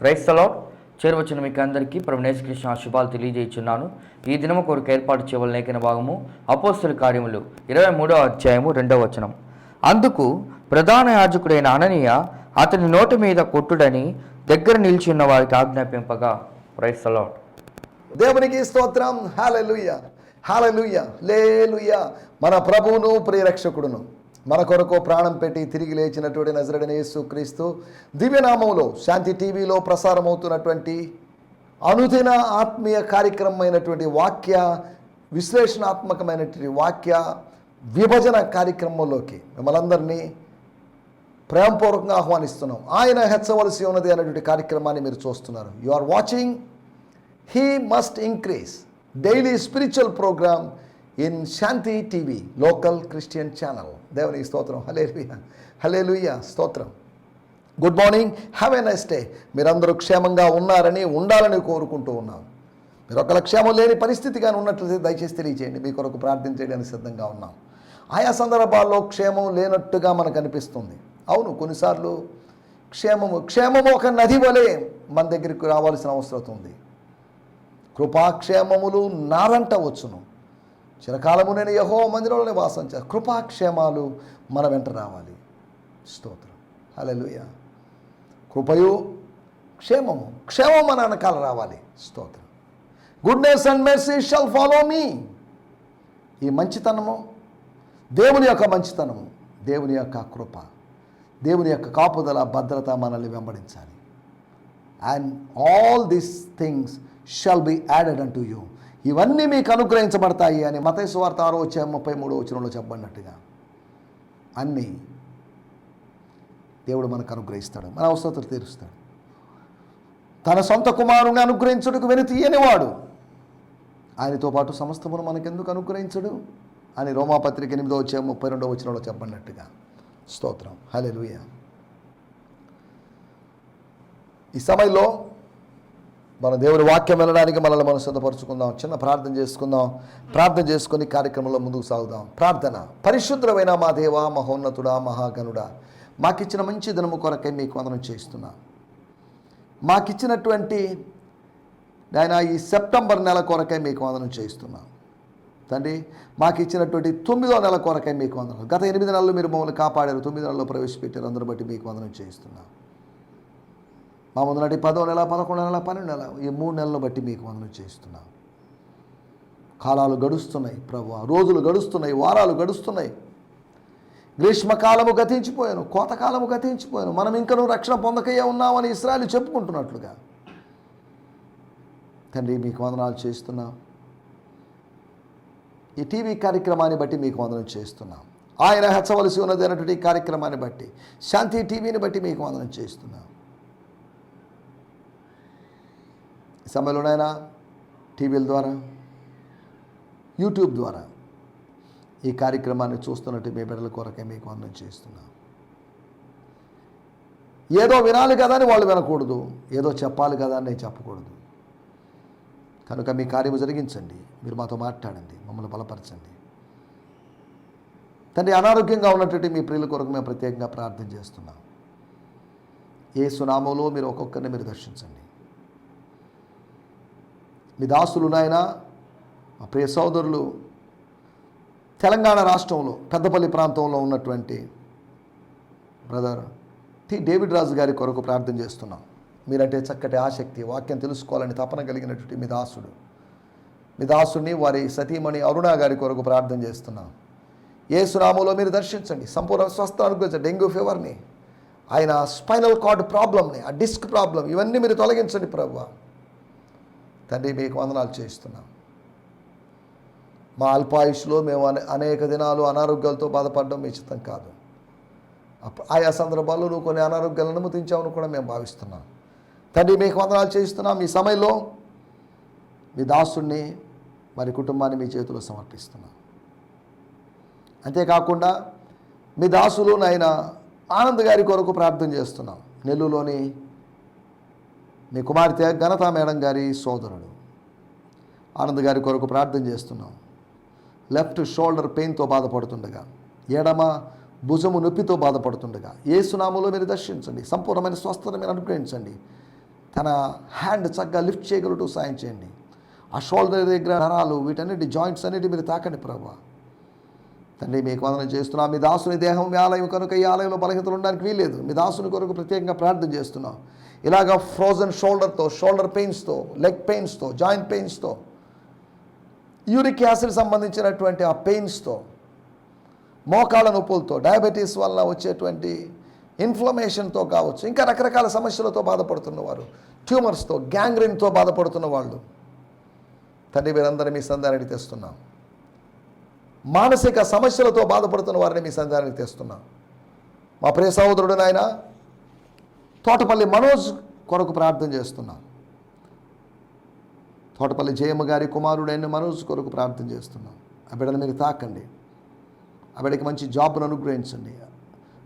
క్రైస్తలో చేరవచ్చిన మీకు అందరికీ ప్రభునేశ్ కృష్ణ శుభాలు తెలియజేయుచున్నాను. ఈ దినము కొరకు ఏర్పాటు చేయవల లేఖన భాగము అపోస్తుల కార్యములు ఇరవై మూడవ అధ్యాయము రెండవ వచనం. అందుకు ప్రధాన యాజకుడైన అననీయ అతని నోటి మీద కొట్టుడని దగ్గర నిలిచి ఉన్న వారికి ఆజ్ఞాపింపగా. క్రైస్తలో దేవునికి స్తోత్రం. హాలెలుయ హాలెలుయ లేలుయ మన ప్రభువును ప్రియరక్షకుడును మన కొరకు ప్రాణం పెట్టి తిరిగి లేచినటువంటి నజరడన యేసు క్రీస్తు దివ్యనామంలో శాంతి టీవీలో ప్రసారమవుతున్నటువంటి అనుదిన ఆత్మీయ కార్యక్రమమైనటువంటి వాక్య విశ్లేషణాత్మకమైనటువంటి వాక్య విభజన కార్యక్రమంలోకి మిమ్మల్ందరినీ ప్రేమపూర్వకంగా ఆహ్వానిస్తున్నాం. ఆయన హెచ్చవలసి ఉన్నది అనేటువంటి కార్యక్రమాన్ని మీరు చూస్తున్నారు. You are watching he must increase daily spiritual programme in Shanti TV local Christian channel. దేవుని స్తోత్రం. హలే హలే స్తోత్రం. Good morning. Have a nice day. మీరందరూ క్షేమంగా ఉన్నారని ఉండాలని కోరుకుంటూ ఉన్నాం. మీరు ఒకళ్ళ క్షేమం లేని పరిస్థితి కానీ ఉన్నట్లయితే దయచేసి తెలియజేయండి మీ కొరకు ప్రార్థించడానికి సిద్ధంగా ఉన్నాం. ఆయా సందర్భాల్లో క్షేమం లేనట్టుగా మనకు అనిపిస్తుంది. అవును కొన్నిసార్లు క్షేమము క్షేమము ఒక నది వలె మన దగ్గరికి రావాల్సిన అవసరం ఉంది. కృపాక్షేమములు నారంట వచ్చును. చిరకాలము నేను యహో మందిరంలో వాసం చే కృపాక్షేమాలు మన వెంట రావాలి. స్తోత్రం. హలెలుయ కృపయు క్షేమము క్షేమం మన వెనకాల రావాలి. స్తోత్రం. Goodness and mercy shall follow me ఈ మంచితనము దేవుని యొక్క మంచితనము దేవుని యొక్క కృప దేవుని యొక్క కాపుదల భద్రత మనల్ని వెంబడించాలి. And all these things shall be added unto you ఇవన్నీ మీకు అనుగ్రహించబడతాయి అని మతేసు వార్త ఆరో వచ్చే ముప్పై మూడో వచనంలో చెప్పబడినట్టుగా. అన్నీ దేవుడు మనకు అనుగ్రహిస్తాడు మన అవసరతలు తీరుస్తాడు. తన సొంత కుమారుని అనుగ్రహించుటకు వెనుతీయనివాడు ఆయనతో పాటు సమస్తమును మనకెందుకు అనుగ్రహించడు? అని రోమాపత్రిక ఎనిమిదో వచ్చే ముప్పై రెండో వచనంలో చెప్పబడినట్టుగా. స్తోత్రం. హలెలుయ ఈ సమయంలో మన దేవుని వాక్యం వెళ్ళడానికి మనల్ని మనం సిద్ధపరచుకుందాం. చిన్న ప్రార్థన చేసుకుందాం. ప్రార్థన చేసుకుని కార్యక్రమంలో ముందుకు సాగుదాం. ప్రార్థన. పరిశుద్ధమైన మా దేవ మహోన్నతుడా మహాగణుడా మాకిచ్చిన మంచి దినము కొరకై మీకు వందనం చేస్తున్నా మాకిచ్చినటువంటి ఆయన ఈ సెప్టెంబర్ నెల కొరకై మీకు వందనం చేస్తున్నాం తండ్రి మాకు ఇచ్చినటువంటి తొమ్మిదో నెల కొరకై మీకు వందనం. గత ఎనిమిది నెలలు మీరు మమ్మల్ని కాపాడారు. తొమ్మిది నెలల్లో ప్రవేశపెట్టారు. అందరూ బట్టి మీకు వందనం చేస్తున్నాం మా ముందు నాటి పదో నెల పదకొండు నెల పన్నెండు నెల ఈ మూడు నెలలు బట్టి మీకు వందనం చేస్తున్నాం కాలాలు గడుస్తున్నాయి ప్రభు రోజులు గడుస్తున్నాయి వారాలు గడుస్తున్నాయి. గ్రీష్మకాలము గతించిపోయాను కోతకాలము గతించిపోయాను. మనం ఇంకనూ రక్షణ పొందకయ్యే ఉన్నామని ఇస్రాయలు చెప్పుకుంటున్నట్లుగా. తండ్రి మీకు వందనాలు చేస్తున్నాం ఈ టీవీ కార్యక్రమాన్ని బట్టి మీకు వందనం చేస్తున్నాం ఆయన హెచ్చవలసి ఉన్నది అన్నటువంటి కార్యక్రమాన్ని బట్టి శాంతి టీవీని బట్టి మీకు వందనం చేస్తున్నాం ఈ సమయంలోనైనా టీవీల ద్వారా యూట్యూబ్ ద్వారా ఈ కార్యక్రమాన్ని చూస్తున్నట్టు మీ బిడ్డల కొరకే మీకు అందం చేస్తున్నాం. ఏదో వినాలి కదా అని వాళ్ళు వినకూడదు. ఏదో చెప్పాలి కదా అని నేను చెప్పకూడదు. కనుక మీ కార్యము జరిగించండి. మీరు మాతో మాట్లాడండి. మమ్మల్ని బలపరచండి. తండ్రి అనారోగ్యంగా ఉన్నటువంటి మీ ప్రియుల కొరకు మేము ప్రత్యేకంగా ప్రార్థన చేస్తున్నాం. ఏ సునామంలో మీరు ఒక్కొక్కరిని మీరు దర్శించండి. మీ దాసులు నాయన మా ప్రియ సోదరులు తెలంగాణ రాష్ట్రంలో పెద్దపల్లి ప్రాంతంలో ఉన్నటువంటి బ్రదర్ టి. డేవిడ్ రాజు గారి కొరకు ప్రార్థన చేస్తున్నాం. మీరంటే చక్కటి ఆసక్తి వాక్యం తెలుసుకోవాలని తపన కలిగినటువంటి మీ దాసుడు. మీ దాసుడిని వారి సతీమణి అరుణ గారి కొరకు ప్రార్థన చేస్తున్నాం. ఏ సునామంలో మీరు దర్శించండి. సంపూర్ణ స్వస్థ అనుగ్రహించండి. డెంగ్యూ ఫీవర్ని ఆయన స్పైనల్ కార్డ్ ప్రాబ్లమ్ని ఆ డిస్క్ ప్రాబ్లం ఇవన్నీ మీరు తొలగించండి ప్రభు. తండ్రి మీకు వందనాలు చేయిస్తున్నాం. మా అల్పాయుష్లో మేము అనే అనేక దినాలు అనారోగ్యాలతో బాధపడడం మీ చిత్తం కాదు. ఆయా సందర్భాల్లో నువ్వు కొన్ని అనారోగ్యాలను అనుమతించావని కూడా మేము భావిస్తున్నాం. తండ్రి మీకు వందనాలు చేయిస్తున్నాం. ఈ సమయంలో మీ దాసుడిని మరి కుటుంబాన్ని మీ చేతిలో సమర్పిస్తున్నాం. అంతేకాకుండా మీ దాసులు నాయన ఆనంద్ గారి కొరకు ప్రార్థన చేస్తున్నాం. నెల్లూరులోని మీ కుమార్తె ఘనతా మేడం గారి సోదరుడు. ఆనంద్ గారి కొరకు ప్రార్థన చేస్తున్నాం. లెఫ్ట్ షోల్డర్ పెయిన్తో బాధపడుతుండగా ఎడమ భుజము నొప్పితో బాధపడుతుండగా ఏ సునాములో మీరు దర్శించండి. సంపూర్ణమైన స్వస్థత మీరు అనుగ్రహించండి. తన హ్యాండ్ చక్కగా లిఫ్ట్ చేయగలటూ సాయం చేయండి. ఆ షోల్డర్ దగ్గర నరాలు వీటన్నిటి జాయింట్స్ అన్నిటి మీరు తాకండి ప్రభా. తండ్రి మీకు వందనం చేస్తున్నాం. మీ దాసుని దేహం మీ ఆలయం కనుక ఈ ఆలయంలో బలహీనతలు ఉండడానికి వీల్లేదు. మీ దాసుని కొరకు ప్రత్యేకంగా ప్రార్థన చేస్తున్నాం. ఇలాగ ఫ్రోజన్ షోల్డర్తో షోల్డర్ పెయిన్స్తో లెగ్ పెయిన్స్తో జాయింట్ పెయిన్స్తో యూరిక్ యాసిడ్ సంబంధించినటువంటి ఆ పెయిన్స్తో మోకాళ్ళ నొప్పులతో డయాబెటీస్ వల్ల వచ్చేటువంటి ఇన్ఫ్లమేషన్తో కావచ్చు ఇంకా రకరకాల సమస్యలతో బాధపడుతున్నవారు ట్యూమర్స్తో గ్యాంగ్రీన్తో బాధపడుతున్న వాళ్ళు. తండ్రి వీరందరూ మీ సందానికి తెస్తున్నాం. మానసిక సమస్యలతో బాధపడుతున్న వారిని మీ సందానికి తెస్తున్నాం. మా ప్రియ సహోదరుడు నాయన తోటపల్లి మనోజ్ కొరకు ప్రార్థన చేస్తున్నాను తోటపల్లి జయమ్మ గారి కుమారుడైన మనోజ్ కొరకు ప్రార్థన చేస్తున్నాం. ఆ బిడ్డను మీరు తాకండి. ఆ బిడ్డకి మంచి జాబ్ను అనుగ్రహించండి.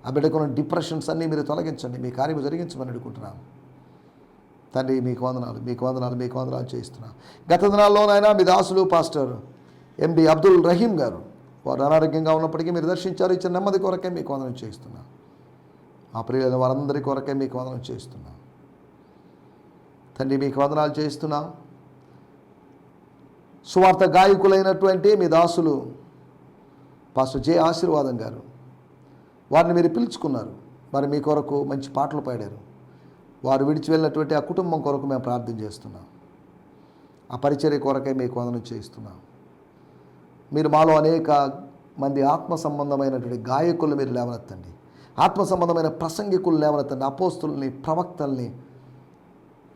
ఆ బిడ్డకున్న డిప్రెషన్స్ అన్నీ మీరు తొలగించండి. మీ కార్యం జరిగించమని అడుగుకుంటున్నాం తండ్రి మీకు వందనాలు మీకు వందనాలు మీకు వందనాలు చేయిస్తున్నాను గత దినాల్లోనైనా మీ దాసులు పాస్టర్ ఎండి అబ్దుల్ రహీం గారు వారు అనారోగ్యంగా ఉన్నప్పటికీ మీరు దర్శించారు. ఇచ్చిన నెమ్మది కొరకే మీకు వందనం చేయిస్తున్నాను ఆ ప్రియులైన వారందరి కొరకే మీకు వందనం చేస్తున్నాం. తండ్రి మీకు వందనాలు చేస్తున్నాం. సువార్త గాయకులైనటువంటి మీ దాసులు పాస్టర్ జే ఆశీర్వాదం గారు వారిని మీరు పిలుచుకున్నారు. మరి మీ కొరకు మంచి పాటలు పాడారు. వారు విడిచి వెళ్ళినటువంటి ఆ కుటుంబం కొరకు మేము ప్రార్థన చేస్తున్నాం. ఆ పరిచర్య కొరకే మీకు వందనం చేస్తున్నాం. మీరు మాలో అనేక మంది ఆత్మ సంబంధమైనటువంటి గాయకులు మీరు లేవనెత్తండి. ఆత్మ సంబంధమైన ప్రసంగికులు లేవనెత్తండి అపోస్తుల్ని ప్రవక్తల్ని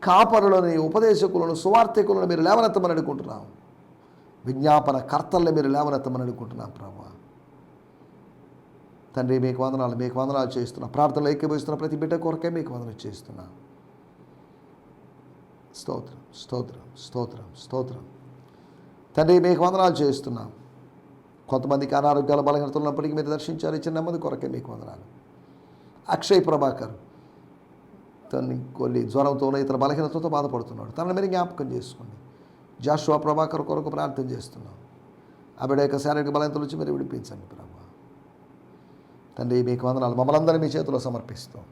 కాపరులని ఉపదేశకులను సువార్థికులను మీరు లేవనెత్తమని అడుగుకుంటున్నాం. విజ్ఞాపన కర్తల్ని మీరు లేవనెత్తమని అడుగుకుంటున్నాం ప్రభా. తండ్రి మీకు వందనాలు మీకు వందనాలు చేస్తున్నా. ప్రార్థనలు ఏకీభవిస్తున్న ప్రతి బిడ్డ కొరకే మీకు వందనాలు చేస్తున్నా. స్తోత్రం స్తోత్రం స్తోత్రం స్తోత్రం. తండ్రి మీకు వందనాలు చేస్తున్నాం. కొంతమందికి అనారోగ్యాలు బలహీనతలు ఉన్నప్పటికీ మీరు దర్శించారు ఇచ్చిన నెమ్మది కొరకే మీకు వందనాలు. అక్షయ్ ప్రభాకర్ తన్ని కొన్ని జ్వరంతోనో ఇతర బలహీనతతో బాధపడుతున్నాడు. తనని మీరు జ్ఞాపకం చేసుకోండి. జాషువా ప్రభాకర్ కొరకు ప్రార్థన చేస్తున్నాం. ఆ బిడ్డ యొక్క శారీరక బలహీనతల నుంచి మీరు విడిపించండి ప్రభు. తండ్రి మీకు వందనాలు. మమ్మల్ని మీ చేతిలో సమర్పిస్తాం.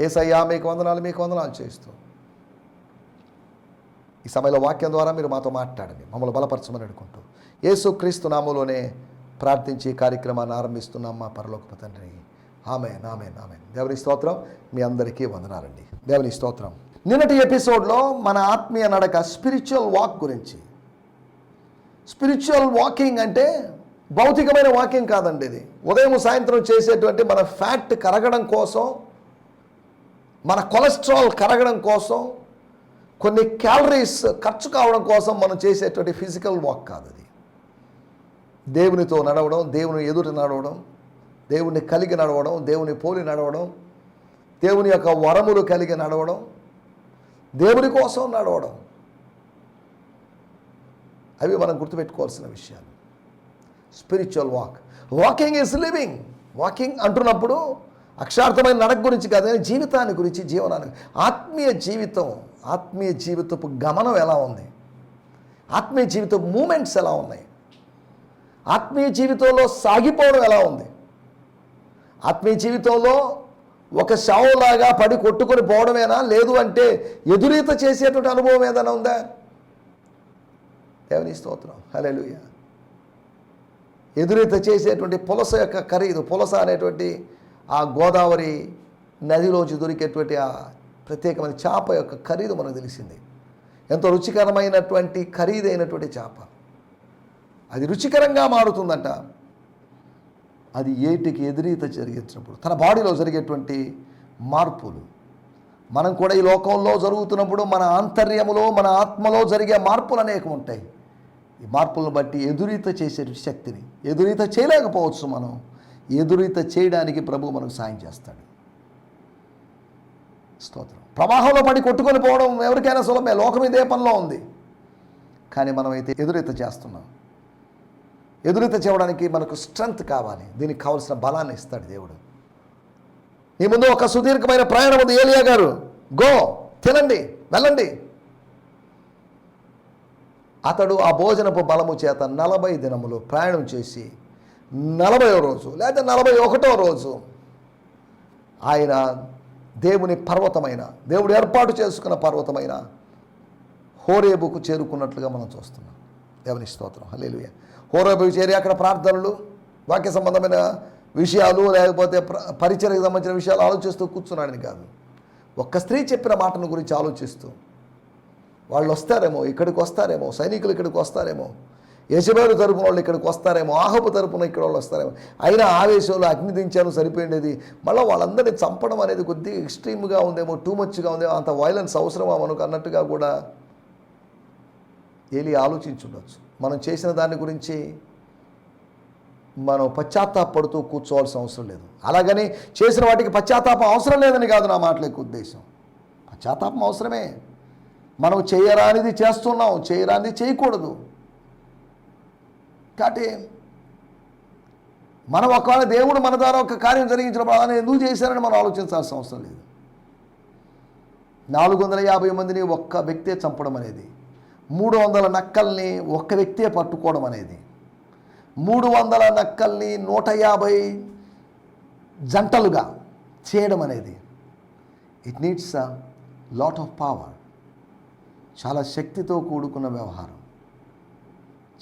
ఏసయ్యా మీకు వందనాలు మీకు వందనాలు చేస్తూ ఈ సమయంలో వాక్యం ద్వారా మీరు మాతో మాట్లాడండి. మమ్మల్ని బలపరచమని అనుకుంటూ యేసు క్రీస్తు నామంలోనే ప్రార్థించి కార్యక్రమాన్ని ఆరంభిస్తున్నాం మా పరలోకపు తండ్రి. ఆమె నామే నామే దేవుని స్తోత్రం మీ అందరికీ వందనాలండి. దేవుని స్తోత్రం. నిన్నటి ఎపిసోడ్లో మన ఆత్మీయ నడక స్పిరిచువల్ వాక్ గురించి. స్పిరిచువల్ వాకింగ్ అంటే భౌతికమైన వాకింగ్ కాదండి ఇది. ఉదయం సాయంత్రం చేసేటువంటి మన ఫ్యాట్ కరగడం కోసం మన కొలెస్ట్రాల్ కరగడం కోసం కొన్ని క్యాలరీస్ ఖర్చు కావడం కోసం మనం చేసేటువంటి ఫిజికల్ వాక్ కాదు అది. దేవునితో నడవడం దేవుని ఎదుట నడవడం దేవుని కలిగి నడవడం దేవుని పోలి నడవడం దేవుని యొక్క వరములు కలిగి నడవడం దేవుని కోసం నడవడం. అవి మనం గుర్తుపెట్టుకోవాల్సిన విషయాలు. Spiritual walk walking is living walking అంటున్నప్పుడు అక్షార్థమైన నడక గురించి కాదు కానీ జీవితాన్ని గురించి జీవనాన్ని. ఆత్మీయ జీవితం ఆత్మీయ జీవితపు గమనం ఎలా ఉంది? ఆత్మీయ జీవిత మూమెంట్స్ ఎలా ఉన్నాయి? ఆత్మీయ జీవితంలో సాగిపోవడం ఎలా ఉంది? ఆత్మీయ జీవితంలో ఒక శవంలాగా పడి కొట్టుకొని పోవడమేనా? లేదు అంటే ఎదురీత చేసేటువంటి అనుభవం ఏదైనా ఉందా? దేవుని స్తోత్రం. లూయ ఎదురీత చేసేటువంటి పులస యొక్క ఖరీదు పులస అనేటువంటి ఆ గోదావరి నదిలోంచి దొరికేటువంటి ఆ ప్రత్యేకమైన చేప యొక్క ఖరీదు మనకు తెలిసింది. ఎంతో రుచికరమైనటువంటి ఖరీదైనటువంటి చేప. అది రుచికరంగా మారుతుందంట. అది ఏటికి ఎదురీత జరిగించినప్పుడు తన బాడీలో జరిగేటువంటి మార్పులు. మనం కూడా ఈ లోకంలో జరుగుతున్నప్పుడు మన ఆంతర్యములో మన ఆత్మలో జరిగే మార్పులు అనేకం ఉంటాయి. ఈ మార్పులను బట్టి ఎదురీత చేసే శక్తిని ఎదురీత చేయలేకపోవచ్చు మనం. ఎదురీత చేయడానికి ప్రభు మనకు సాయం చేస్తాడు. స్తోత్రం. ప్రవాహంలో పడి కొట్టుకొని పోవడం ఎవరికైనా సులభమే లోకం ఇదే పనిలో ఉంది. కానీ మనమైతే ఎదురీత చేస్తున్నాం. ఎదురుత చేయడానికి మనకు స్ట్రెంగ్త్ కావాలి. దీనికి కావలసిన బలాన్ని ఇస్తాడు దేవుడు. ఈ ముందు ఒక సుదీర్ఘమైన ప్రయాణం ఉంది. ఏలియా గారు గో తినండి వెళ్ళండి. అతడు ఆ భోజనపు బలము చేత నలభై దినములు ప్రయాణం చేసి నలభై రోజు లేదా నలభై ఒకటో రోజు ఆయన దేవుని పర్వతమైన దేవుడు ఏర్పాటు చేసుకున్న పర్వతమైన హోరేబుకు చేరుకున్నట్లుగా మనం చూస్తున్నాం. దేవుని స్తోత్రం. హలేలుయా హోరేబుకు చేరి అక్కడ ప్రార్థనలు వాక్య సంబంధమైన విషయాలు లేకపోతే పరిచయకు సంబంధించిన విషయాలు ఆలోచిస్తూ కూర్చున్నాడని కాదు. ఒక్క స్త్రీ చెప్పిన మాటను గురించి ఆలోచిస్తూ వాళ్ళు వస్తారేమో ఇక్కడికి వస్తారేమో సైనికులు ఇక్కడికి వస్తారేమో యశబేరు తరపున వాళ్ళు ఇక్కడికి వస్తారేమో ఆహపు తరపున ఇక్కడ వాళ్ళు వస్తారేమో. అయినా ఆవేశంలో అగ్ని దించాను సరిపోయిండేది. మళ్ళీ వాళ్ళందరినీ చంపడం అనేది కొద్దిగా ఎక్స్ట్రీమ్గా ఉందేమో టూ మచ్గా ఉందేమో అంత వైలెన్స్ అవసరమా మనకు అన్నట్టుగా కూడా ఏలి ఆలోచించుండొచ్చు. మనం చేసిన దాని గురించి మనం పశ్చాత్తాపడుతూ కూర్చోవాల్సిన అవసరం లేదు. అలాగని చేసిన వాటికి పశ్చాత్తాపం అవసరం లేదని కాదు నా మాటల యొక్క ఉద్దేశం. పశ్చాత్తాపం అవసరమే. మనం చేయరానిది చేస్తున్నాం చేయరానిది చేయకూడదు. కాబట్టి మనం ఒకవేళ దేవుడు మన ద్వారా ఒక కార్యం జరిగించినప్పుడు అలానే ఎందుకు చేశారని మనం ఆలోచించాల్సిన అవసరం లేదు. నాలుగు వందల యాభై మందిని ఒక్క వ్యక్తే చంపడం అనేది మూడు వందల నక్కల్ని ఒక్క వ్యక్తే పట్టుకోవడం అనేది. మూడు వందల నక్కల్ని నూట యాభై జంటలుగా చేయడం అనేది. It needs a lot of power చాలా శక్తితో కూడుకున్న వ్యవహారం.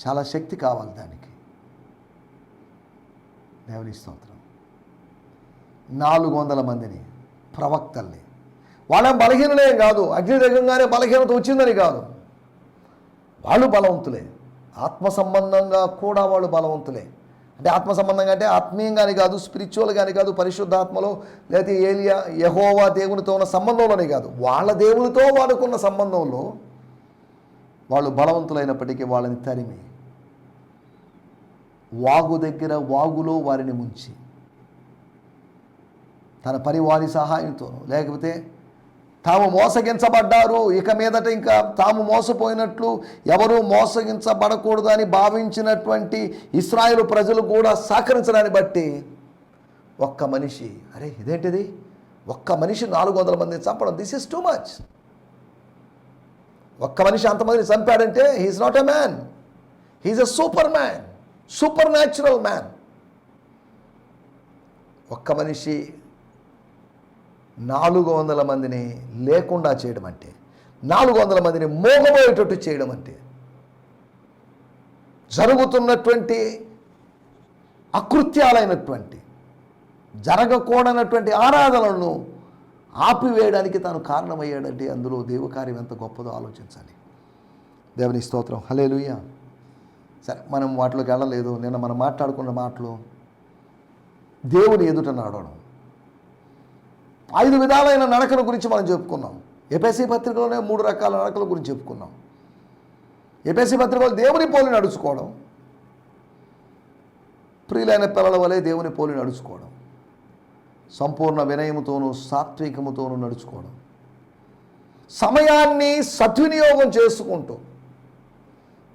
చాలా శక్తి కావాలి దానికి. దేవుని స్తోత్రం. నాలుగు వందల మందిని ప్రవక్తల్ని. వాళ్ళ బలహీనలే కాదు. అగ్ని దగ్గరగానే బలహీనత వచ్చిందని కాదు. వాళ్ళు బలవంతులే. ఆత్మ సంబంధంగా కూడా వాళ్ళు బలవంతులే. అంటే ఆత్మ సంబంధంగా అంటే ఆత్మీయంగాని కాదు స్పిరిచువల్ కానీ కాదు పరిశుద్ధాత్మలో లేకపోతే ఏలియా యహోవా దేవునితో ఉన్న సంబంధంలోనే కాదు. వాళ్ళ దేవునితో వాళ్ళకున్న సంబంధంలో వాళ్ళు బలవంతులైనప్పటికీ వాళ్ళని తరిమి వాగు దగ్గర వాగులో వారిని ముంచి తన పరివారి సహాయంతోనూ లేకపోతే తాము మోసగించబడ్డారు. ఇక మీదట ఇంకా తాము మోసపోయినట్లు ఎవరూ మోసగించబడకూడదు అని భావించినటువంటి ఇస్రాయేల్ ప్రజలు కూడా సహకరించడాన్ని బట్టి ఒక్క మనిషి అరే ఇదేంటిది? ఒక్క మనిషి నాలుగు వందల మందిని చంపడం దిస్ ఇస్ టూ మచ్ ఒక్క మనిషి అంతమందిని చంపాడంటే he's not a man he's a superman supernatural man ఒక్క మనిషి నాలుగు వందల మందిని లేకుండా చేయడం అంటే నాలుగు వందల మందిని మోగబోయేటట్టు చేయడం అంటే జరుగుతున్నటువంటి అకృత్యాలైనటువంటి జరగకూడనటువంటి ఆరాధనలను ఆపివేయడానికి తాను కారణమయ్యాడంటే అందులో దేవకార్యం ఎంత గొప్పదో ఆలోచించాలి. దేవుని స్తోత్రం. హలేలుయ్య సరే మనం వాటిలోకి వెళ్ళలేదు. నిన్న మనం మాట్లాడుకున్న మాటలు దేవుని ఎదుట నడవడం. ఐదు విధాలైన నడకల గురించి మనం చెప్పుకున్నాం. ఎపిఎస్సి పత్రికలోనే మూడు రకాల నడకల గురించి చెప్పుకున్నాం. ఎపిఎస్సి పత్రికలో దేవుని పోలి నడుచుకోవడం. ప్రియులైన పిల్లల వలె దేవుని పోలి నడుచుకోవడం. సంపూర్ణ వినయముతోనూ సాత్వికముతోనూ నడుచుకోవడం. సమయాన్ని సద్వినియోగం చేసుకుంటూ.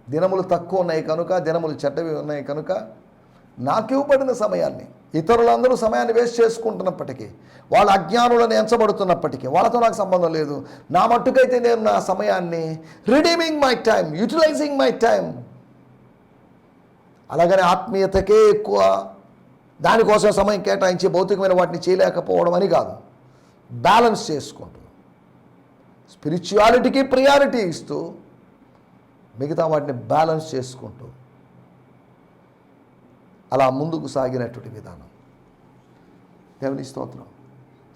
దినములు తక్కువ ఉన్నాయి కనుక దినములు చెడ్డవి ఉన్నాయి కనుక నాకు ఇవ్వబడిన సమయాన్ని ఇతరులందరూ సమయాన్ని వేస్ట్ చేసుకుంటున్నప్పటికీ వాళ్ళ అజ్ఞానులను ఎంచబడుతున్నప్పటికీ వాళ్ళతో నాకు సంబంధం లేదు. నా మట్టుకైతే నేను నా సమయాన్ని redeeming my time utilising my time అలాగనే ఆత్మీయతకే ఎక్కువ. దానికోసం సమయం కేటాయించి భౌతికమైన వాటిని చేయలేకపోవడం అని కాదు. బ్యాలెన్స్ చేసుకుంటూ స్పిరిచువాలిటీకి ప్రియారిటీ ఇస్తూ మిగతా వాటిని బ్యాలెన్స్ చేసుకుంటూ అలా ముందుకు సాగినటువంటి విధానం. దేవుని స్తోత్రం.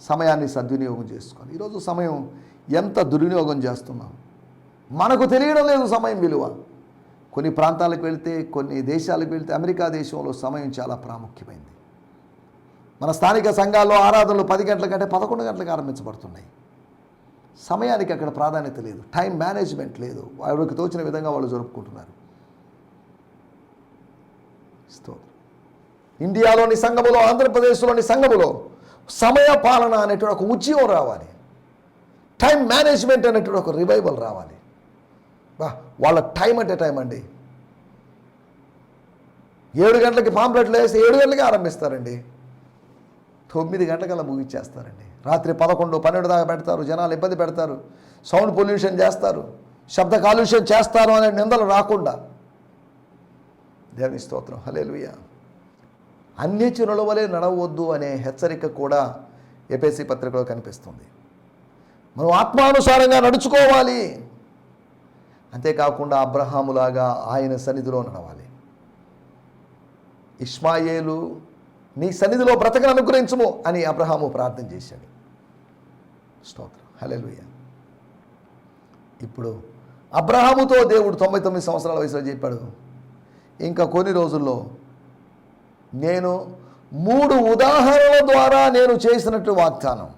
సమయాన్ని సద్వినియోగం చేసుకోవాలి. ఈరోజు సమయం ఎంత దుర్వినియోగం చేస్తున్నాం? మనకు తెలియడం లేదు సమయం విలువ. కొన్ని ప్రాంతాలకు వెళ్తే కొన్ని దేశాలకు వెళ్తే అమెరికా దేశంలో సమయం చాలా ప్రాముఖ్యమైంది. మన స్థానిక సంఘాల్లో ఆరాధనలు పది గంటల కంటే పదకొండు గంటలకు ఆరంభించబడుతున్నాయి. సమయానికి అక్కడ ప్రాధాన్యత లేదు. టైం మేనేజ్మెంట్ లేదు. వాళ్ళకి తోచిన విధంగా వాళ్ళు జరుపుకుంటున్నారు. స్తోత్రం. ఇండియాలోని సంఘములో ఆంధ్రప్రదేశ్లోని సంఘములో సమయ పాలన అనేటువంటి ఒక ఉద్యమం రావాలి. టైం మేనేజ్మెంట్ అనేటువంటి ఒక రివైవల్ రావాలి. బా వాళ్ళ టైం అంటే టైం అండి. ఏడు గంటలకి పాంప్లెట్లు వేసి ఏడు గంటలకి ఆరంభిస్తారండి. తొమ్మిది గంటలకల్లా ముగించేస్తారండి రాత్రి పదకొండు పన్నెండు దాకా పెడతారు జనాలు ఇబ్బంది పెడతారు సౌండ్ పొల్యూషన్ చేస్తారు శబ్ద కాలుష్యం చేస్తారు అనే నిందలు రాకుండా దేవుని స్తోత్రం. అన్ని అన్యచనుల వలె నడవద్దు అనే హెచ్చరిక కూడా ఏపీసీ పత్రికలో కనిపిస్తుంది. మనం ఆత్మానుసారంగా నడుచుకోవాలి. అంతేకాకుండా అబ్రహాములాగా ఆయన సన్నిధిలో నడవాలి. ఇష్మాయేలు నీ సన్నిధిలో బ్రతకను అనుగ్రహించము అని అబ్రహాము ప్రార్థన చేశాడు. స్తోత్రం. హలెలుయ ఇప్పుడు అబ్రహాముతో దేవుడు తొంభై తొమ్మిది సంవత్సరాల వయసులో చెప్పాడు. ఇంకా కొన్ని రోజుల్లో నేను మూడు ఉదాహరణల ద్వారా నేను చేసినట్టు వాగ్దానం.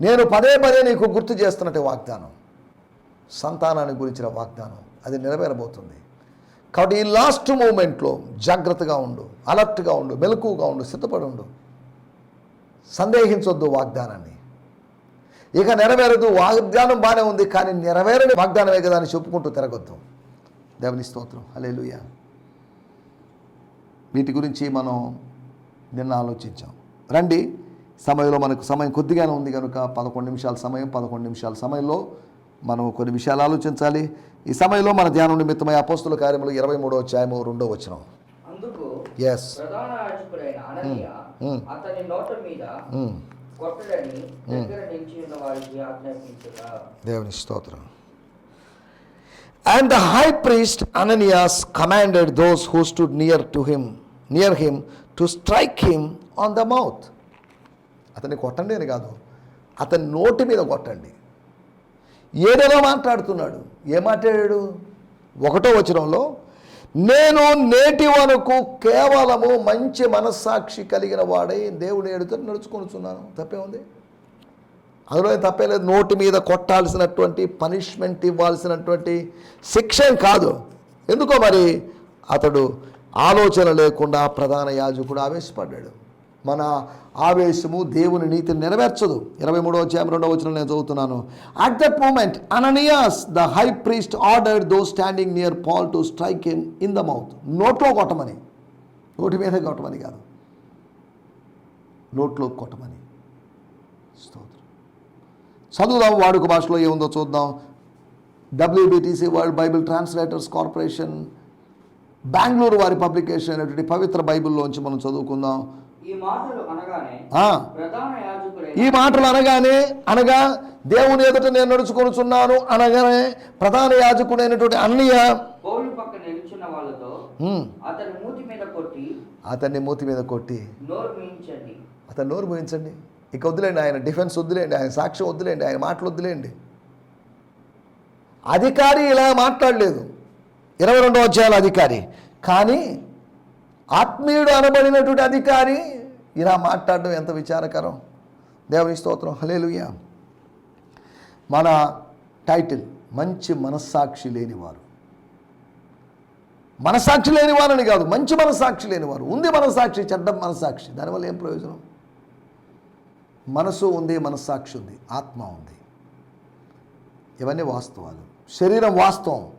నేను పదే పదే నీకు గుర్తు చేస్తున్నట్టు వాగ్దానం. సంతానాన్ని గురించిన వాగ్దానం. అది నెరవేరబోతుంది. కాబట్టి ఈ లాస్ట్ మూమెంట్లో జాగ్రత్తగా ఉండు అలర్ట్గా ఉండు మెలకుగా ఉండు సిద్ధపడి ఉండు. సందేహించొద్దు వాగ్దానాన్ని. ఇక నెరవేరదు వాగ్దానం బాగానే ఉంది కానీ నెరవేరని వాగ్దానమే కదా అని చెప్పుకుంటూ తిరగొద్దు. దేవుని స్తోత్రం. అలే వీటి గురించి మనం నిన్న ఆలోచించాం. రండి సమయంలో మనకు సమయం కొద్దిగానే ఉంది కనుక పదకొండు నిమిషాల సమయం పదకొండు నిమిషాల సమయంలో మనం కొన్ని విషయాలు ఆలోచించాలి. ఈ సమయంలో మన ధ్యానం నిమిత్తమై అపోస్తుల కార్యములు ఇరవై మూడో అధ్యాయము రెండో వచనం. అందుకు ఎస్ ప్రధాన యాజకుడైన and the high priest Ananias commanded those who stood near to him near him to strike him on the mouth అతన్ని కొట్టండి అని కాదు అతని నోటి మీద కొట్టండి. ఏదైనా మాట్లాడుతున్నాడు. ఏం మాట్లాడాడు? ఒకటో వచనంలో నేను నేటి వరకు కేవలము మంచి మనస్సాక్షి కలిగిన వాడై దేవుడు ఎడుతో నడుచుకొనుచున్నాను. తప్పే ఉంది అందులో తప్పే లేదు. నోటి మీద కొట్టాల్సినటువంటి పనిష్మెంట్ ఇవ్వాల్సినటువంటి శిక్ష కాదు. ఎందుకో మరి అతడు ఆలోచన లేకుండా ప్రధాన యాజకుడు ఆవేశపడ్డాడు. మన ఆవేశము దేవుని నీతిని నెరవేర్చదు. ఇరవై మూడవ అధ్యాయం రెండవ వచ్చిన నేను చదువుతున్నాను. At that moment Ananias the high priest order those standing near Paul to strike him in the mouth నోట్లో కొట్టమని. నోటి మీద కొట్టమని కాదు. నోట్లో కొట్టమని. స్తోత్రం. చదువుదాం వాడుక భాషలో ఏముందో చూద్దాం. WBTC world Bible translators corporation Bengaluru వారి పబ్లికేషన్ అయినటువంటి పవిత్ర బైబిల్లోంచి మనం చదువుకుందాం. ఈ మాటలు అనగానే అనగా దేవుని ఎదుట నేను నడుచుకొనుచున్నాను అనగానే ప్రధాన యాజకుడైనటువంటి అన్నయ్య పౌలు పక్క నిలుచున్న వాళ్ళతో హ్మ్, అతని మూతి మీద కొట్టి అతన్ని మూతి మీద కొట్టి నోరు మీయించండి. అతను నోరు పోయించండి ఇక వద్దులేండి ఆయన డిఫెన్స్ వద్దులేండి ఆయన సాక్ష్యం వద్దులేండి ఆయన మాటలు వద్దులేండి. అధికారి ఇలా మాట్లాడలేదు. ఇరవై రెండవ అధ్యాయాల అధికారి. కానీ ఆత్మీయుడు అనబడినటువంటి అధికారి ఇలా మాట్లాడడం ఎంత విచారకరం. దేవుని స్తోత్రం. హలేలుయ్యా మన టైటిల్ మంచి మనస్సాక్షి లేనివారు. మనసాక్షి లేనివారని కాదు మంచి మనసాక్షి లేనివారు. ఉంది మనసాక్షి చెడ్డ మనసాక్షి దానివల్ల ఏం ప్రయోజనం? మనసు ఉంది మనస్సాక్షి ఉంది ఆత్మ ఉంది. ఇవన్నీ వాస్తవాలు. శరీరం వాస్తవం.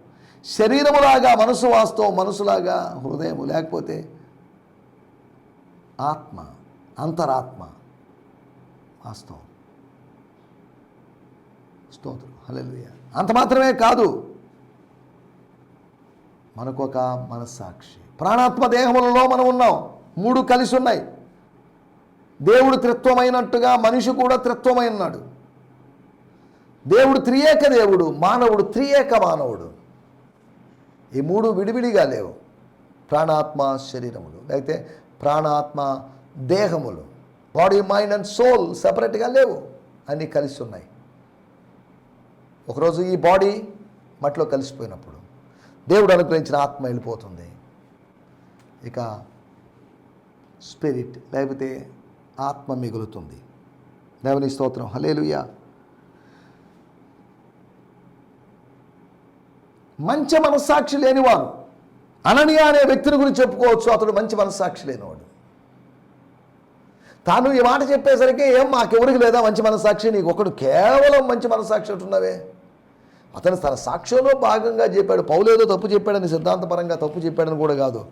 శరీరములాగా మనసు వాస్తవం మనసులాగా హృదయం లేకపోతే ఆత్మ అంతరాత్మ వాస్తవం. స్తోత్రం. హల్లెలూయా. అంత మాత్రమే కాదు. మనకొక మనస్సాక్షి. ప్రాణాత్మ దేహములలో మనం ఉన్నాం. మూడు కలిసి ఉన్నాయి. దేవుడు త్రిత్వమైనట్టుగా మనిషి కూడా త్రిత్వమైనాడు దేవుడు త్రియేక దేవుడు మానవుడు త్రియేక మానవుడు. ఈ మూడు విడివిడిగా లేవు. ప్రాణాత్మ శరీరములు. లేకపోతే ప్రాణాత్మ దేహములు. బాడీ మైండ్ అండ్ సోల్ సపరేట్గా లేవు. అన్నీ కలిసి ఉన్నాయి. ఒకరోజు ఈ బాడీ మట్లో కలిసిపోయినప్పుడు దేవుడు అనుగ్రహించిన ఆత్మ వెళ్ళిపోతుంది. ఇక స్పిరిట్ లేకపోతే ఆత్మ మిగులుతుంది. దేవుని స్తోత్రం. హలేలుయ్యా మంచి మనస్సాక్షి లేనివాడు అననీయ అనే వ్యక్తిని గురించి చెప్పుకోవచ్చు అతడు మంచి మనస్సాక్షి లేనివాడు. తాను ఈ మాట చెప్పేసరికి ఏం మాకెవరికి లేదా మంచి మనస్సాక్షి? నీకు ఒకడు కేవలం మంచి మనస్సాక్షి ఉంటున్నావే అతను తన సాక్ష్యంలో భాగంగా చెప్పాడు. పౌలేదో తప్పు చెప్పాడని సిద్ధాంతపరంగా తప్పు చెప్పాడని కూడా కాదు.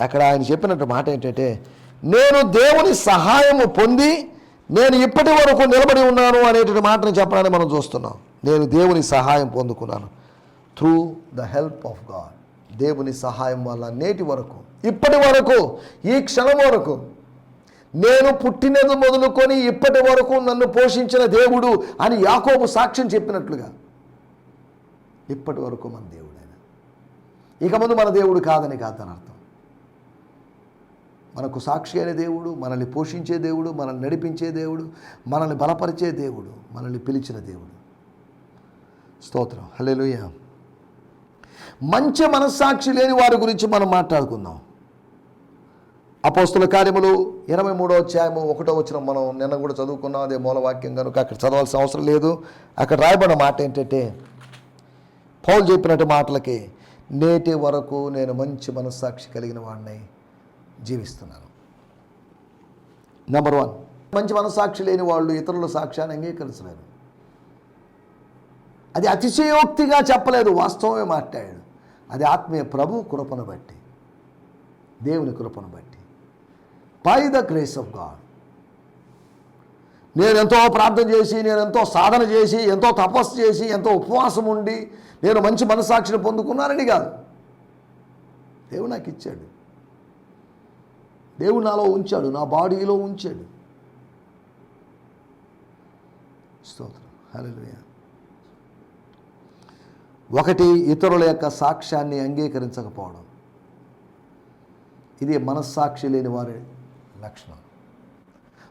అక్కడ ఆయన చెప్పినట్టు మాట ఏంటంటే నేను దేవుని సహాయము పొంది నేను ఇప్పటి వరకు నిలబడి ఉన్నాను అనేటువంటి మాటను చెప్పడానికి మనం చూస్తున్నాం. నేను దేవుని సహాయం పొందుకున్నాను. Through the help of God దేవుని సహాయం వల్ల నేటి వరకు ఇప్పటి వరకు ఈ క్షణం వరకు నేను పుట్టినది మొదలుకొని ఇప్పటి వరకు నన్ను పోషించిన దేవుడు అని యాకోబు సాక్ష్యం చెప్పినట్లుగా ఇప్పటి వరకు మన దేవుడైన. ఇక ముందు మన దేవుడు కాదని కాదని అర్థం. మనకు సాక్షి అయిన దేవుడు మనల్ని పోషించే దేవుడు మనల్ని నడిపించే దేవుడు మనల్ని బలపరిచే దేవుడు మనల్ని పిలిచిన దేవుడు. స్తోత్రం. హలేలుయ మంచి మనస్సాక్షి లేని వారి గురించి మనం మాట్లాడుకుందాం. అపోస్తుల కార్యములు ఇరవై మూడో అధ్యాయము ఒకటో వచ్చిన మనం నిన్న కూడా చదువుకున్నాం. అదే మూలవాక్యం కనుక అక్కడ చదవాల్సిన అవసరం లేదు. అక్కడ రాయబడిన మాట ఏంటంటే పౌలు చెప్పినట్టు మాటలకి నేటి వరకు నేను మంచి మనస్సాక్షి కలిగిన వాడిని. జీవిస్తున్నాను. నెంబర్ వన్ మంచి మనసాక్షి లేని వాళ్ళు ఇతరుల సాక్ష్యాన్ని అంగీకరించలేరు. అది అతిశయోక్తిగా చెప్పలేదు వాస్తవమే మాట్లాడాడు. అది ఆత్మీయ ప్రభు కృపను బట్టి దేవుని కృపను బట్టి. By the grace of God నేను ఎంతో ప్రార్థన చేసి నేను ఎంతో సాధన చేసి ఎంతో తపస్సు చేసి ఎంతో ఉపవాసం ఉండి నేను మంచి మనసాక్షిని పొందుకున్నానని కాదు. దేవుడు నాకు ఇచ్చాడు. దేవుడు నాలో ఉంచాడు నా బాడీలో ఉంచాడు. స్తోత్రం. హల్లెలూయా. ఒకటి ఇతరుల యొక్క సాక్ష్యాన్ని అంగీకరించకపోవడం. ఇది మనస్సాక్షి లేని వారి లక్షణం.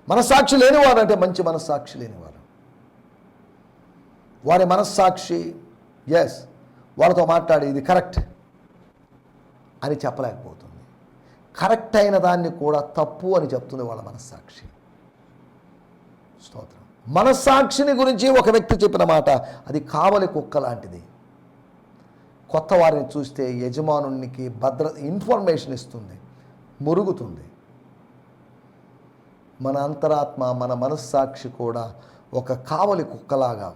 మనస్సాక్షి లేనివారు అంటే మంచి మనస్సాక్షి లేనివారు. వారి మనస్సాక్షి ఎస్ వాళ్ళతో మాట్లాడి ఇది కరెక్ట్ అని చెప్పలేకపోతుంది కరెక్ట్ అయిన దాన్ని కూడా తప్పు అని చెప్తుంది వాళ్ళ మనస్సాక్షి. స్తోత్రం. మనస్సాక్షిని గురించి ఒక వ్యక్తి చెప్పిన మాట అది కావలి కుక్క లాంటిది. కొత్త వారిని చూస్తే యజమానునికి భద్ర ఇన్ఫర్మేషన్ ఇస్తుంది మురుగుతుంది. మన అంతరాత్మ మన మనస్సాక్షి కూడా ఒక కావలి కుక్కలాగా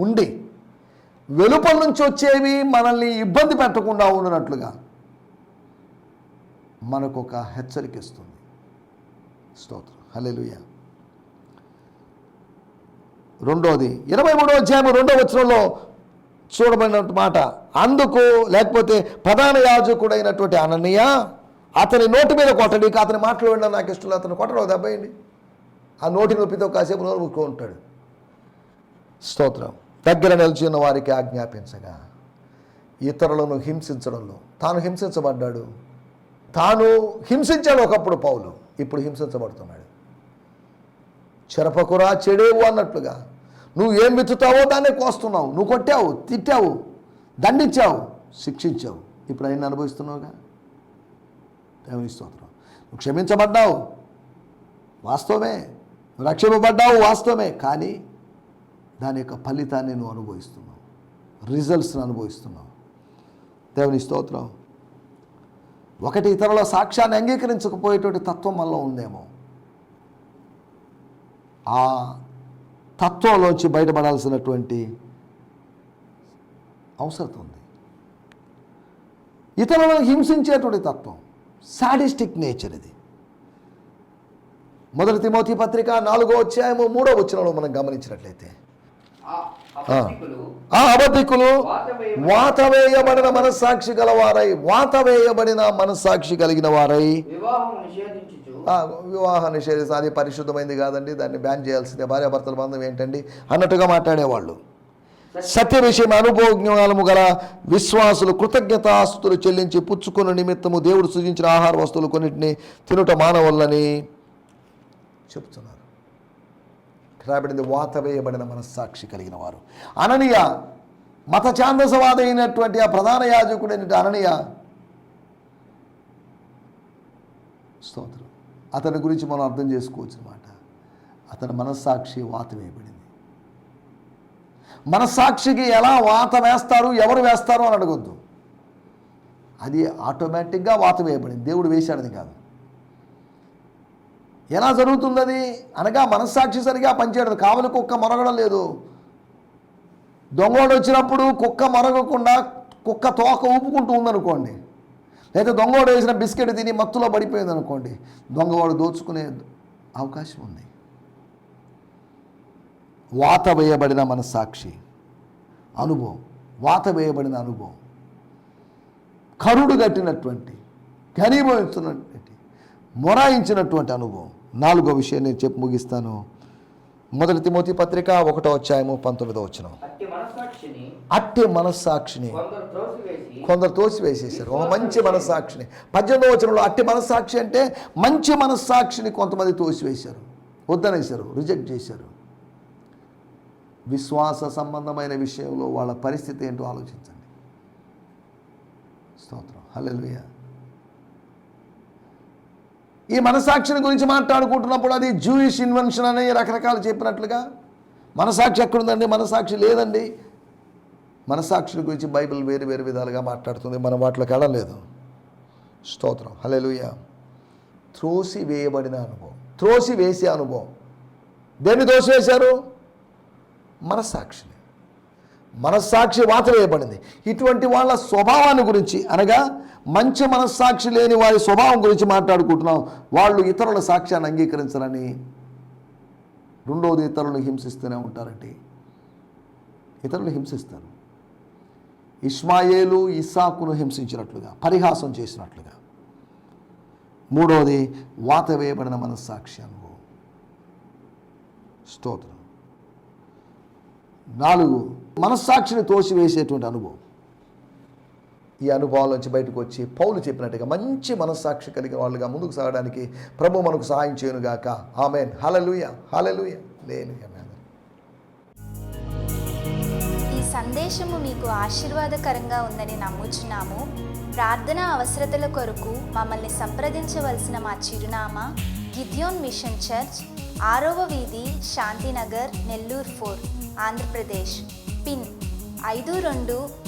ఉండి వెలుపల నుంచి వచ్చేవి మనల్ని ఇబ్బంది పెట్టకుండా ఉండినట్లుగా. మనకు ఒక హెచ్చరిక ఇస్తుంది స్తోత్రం. హలెలుయ రెండోది ఇరవై మూడో అధ్యాయం రెండో వచనంలో చూడబడిన మాట అందుకు లేకపోతే ప్రధాన యాజకుడైనటువంటి అననీయ అతని నోటి మీద కొట్టడి. ఇక అతని మాటలు వినడం నాకు ఇష్టం అతను కొట్టడం దెబ్బయండి ఆ నోటి నొప్పితో కాసేపు నోరు ఉంటాడు స్తోత్రం. దగ్గర నిలిచిన వారికి ఆజ్ఞాపించగా ఇతరులను హింసించడంలో తాను హింసించబడ్డాడు. తాను హింసించాడు ఒకప్పుడు పౌలు. ఇప్పుడు హింసించబడుతున్నాడు. చెరపకురా చెడేవు అన్నట్లుగా. నువ్వు ఏం విత్తుతావో దాన్ని కోస్తున్నావు. నువ్వు కొట్టావు తిట్టావు దండించావు శిక్షించావు. ఇప్పుడు అయిన అనుభవిస్తున్నావుగా? దేవుని స్తోత్రం. నువ్వు క్షమించబడ్డావు. వాస్తవమే. రక్షింపబడ్డావు వాస్తవమే. కానీ దాని యొక్క ఫలితాన్ని నువ్వు అనుభవిస్తున్నావు. రిజల్ట్స్ని అనుభవిస్తున్నావు. దేవుని స్తోత్రం. ఒకటి ఇతరుల సాక్ష్యాన్ని అంగీకరించకపోయేటువంటి తత్వం మనలో ఉందేమో? ఆ తత్వంలోంచి బయటపడాల్సినటువంటి అవసరం ఉంది. ఇతరులను హింసించేటువంటి తత్వం సాడిస్టిక్ నేచర్ ఇది. మొదటి తిమోతి పత్రిక నాలుగో అధ్యాయము మూడో వచనంలో మనం గమనించినట్లయితే ఆ అబద్ధికులు. వాతవేయబడిన మనస్సాక్షి గలవారై వాతవేయబడిన మనస్సాక్షి కలిగిన వారై. వివాహం నిషేధిస్తే అది పరిశుద్ధమైంది కాదండి. దాన్ని బ్యాన్ చేయాల్సిందే. భార్యాభర్తల బంధం ఏంటండి? అన్నట్టుగా మాట్లాడేవాళ్ళు. సత్య. విషయం అనుభవజ్ఞానము గల విశ్వాసులు కృతజ్ఞతాస్తులు చెల్లించి పుచ్చుకున్న నిమిత్తము దేవుడు సృజించిన ఆహార వస్తువులు కొన్నిటిని తినుట మానవులని చెప్తున్నారు రాబడింది వాత వేయబడిన మనస్సాక్షి కలిగిన వారు. అననీయ మత ఛాందసవాదైనటువంటి ఆ ప్రధాన యాజకుడైన అననీయ స్తోత్రం. అతని గురించి మనం అర్థం చేసుకోవచ్చు అనమాట అతని మనస్సాక్షి వాత వేయబడింది. మనస్సాక్షికి ఎలా వాత వేస్తారు ఎవరు వేస్తారు అని అడగొద్దు. అది ఆటోమేటిక్గా వాత వేయబడింది. దేవుడు వేశాడని కాదు. ఎలా జరుగుతుంది అది అనగా మనస్సాక్షి సరిగా పనిచేయడం కావలి కుక్క మరగడం లేదు. దొంగోడు వచ్చినప్పుడు కుక్క మరగకుండా కుక్క తోక ఊపుకుంటూ ఉందనుకోండి. లేదా దొంగోడు వేసిన బిస్కెట్ తిని మత్తులో పడిపోయింది అనుకోండి దొంగవాడు దోచుకునే అవకాశం ఉంది. వాత వేయబడిన మనస్సాక్షి. అనుభవం. వాత వేయబడిన అనుభవం. కరుడు కట్టినటువంటి ఘనీభవిస్తున్నటువంటి మొరాయించినటువంటి అనుభవం. నాలుగో విషయం నేను చెప్పి ముగిస్తాను. మొదటి తిమోతి పత్రిక ఒకటో అధ్యాయము పంతొమ్మిదో వచ్చిన అట్టి మనస్సాక్షిని కొందరు కొందరు తోసివేసేసారు ఒక మంచి మనస్సాక్షిని. పద్దెనిమిదో వచనంలో అట్టి మనస్సాక్షి అంటే మంచి మనస్సాక్షిని కొంతమంది తోసివేశారు వద్దనేశారు రిజెక్ట్ చేశారు. విశ్వాస సంబంధమైన విషయంలో వాళ్ళ పరిస్థితి ఏంటో ఆలోచించండి. స్తోత్రం. హల్లెలూయా. ఈ మనసాక్షిని గురించి మాట్లాడుకుంటున్నప్పుడు అది జూయిష్ ఇన్వెన్షన్ అని రకరకాలు చెప్పినట్లుగా మనసాక్షి ఎక్కడుందండి? మనసాక్షి లేదండి. మనసాక్షుల గురించి బైబిల్ వేరు వేరు విధాలుగా మాట్లాడుతుంది. మనం వాటిలోకి వెళ్ళలేదు స్తోత్రం. హల్లెలూయ. త్రోసి వేయబడిన అనుభవం. త్రోసి వేసే అనుభవం. దేన్ని దోసి వేశారు మనస్సాక్షిని. మనస్సాక్షి వాత వేయబడింది ఇటువంటి వాళ్ళ స్వభావాన్ని గురించి అనగా మంచి మనస్సాక్షి లేని వారి స్వభావం గురించి మాట్లాడుకుంటున్నాం. వాళ్ళు ఇతరుల సాక్ష్యాన్ని అంగీకరించరని రెండోది ఇతరులను హింసిస్తూనే ఉంటారండి. ఇతరులు హింసిస్తారు. ఇస్మాయేలు ఇస్సాకును హింసించినట్లుగా పరిహాసం చేసినట్లుగా. మూడవది వాత వేయబడిన మనస్సాక్షి అనుభవం. స్తోత్రం. నాలుగు మనస్సాక్షిని తోసివేసేటువంటి అనుభవం. ఈ అనుభవాల నుంచి బయటకు వచ్చి పౌలు చెప్పినట్టుగా మంచి మనస్సాక్షి కలిగిన వాళ్ళుగా ముందుకు సాగడానికి ప్రభు మనకు సహాయం చేయనుగాక. ఆమెన్. హలలుయ హలలుయ లేను ఈ సందేశము మీకు ఆశీర్వాదకరంగా ఉందని నమ్ముచున్నాము. ప్రార్థన అవసరతల కొరకు మమ్మల్ని సంప్రదించవలసిన మా చిరునామా గిద్యోన్ మిషన్ చర్చ్ ఆరవ వీధి శాంతినగర్ నెల్లూరు ఫోర్ ఆంధ్రప్రదేశ్. పిన్ ఐదు రెండు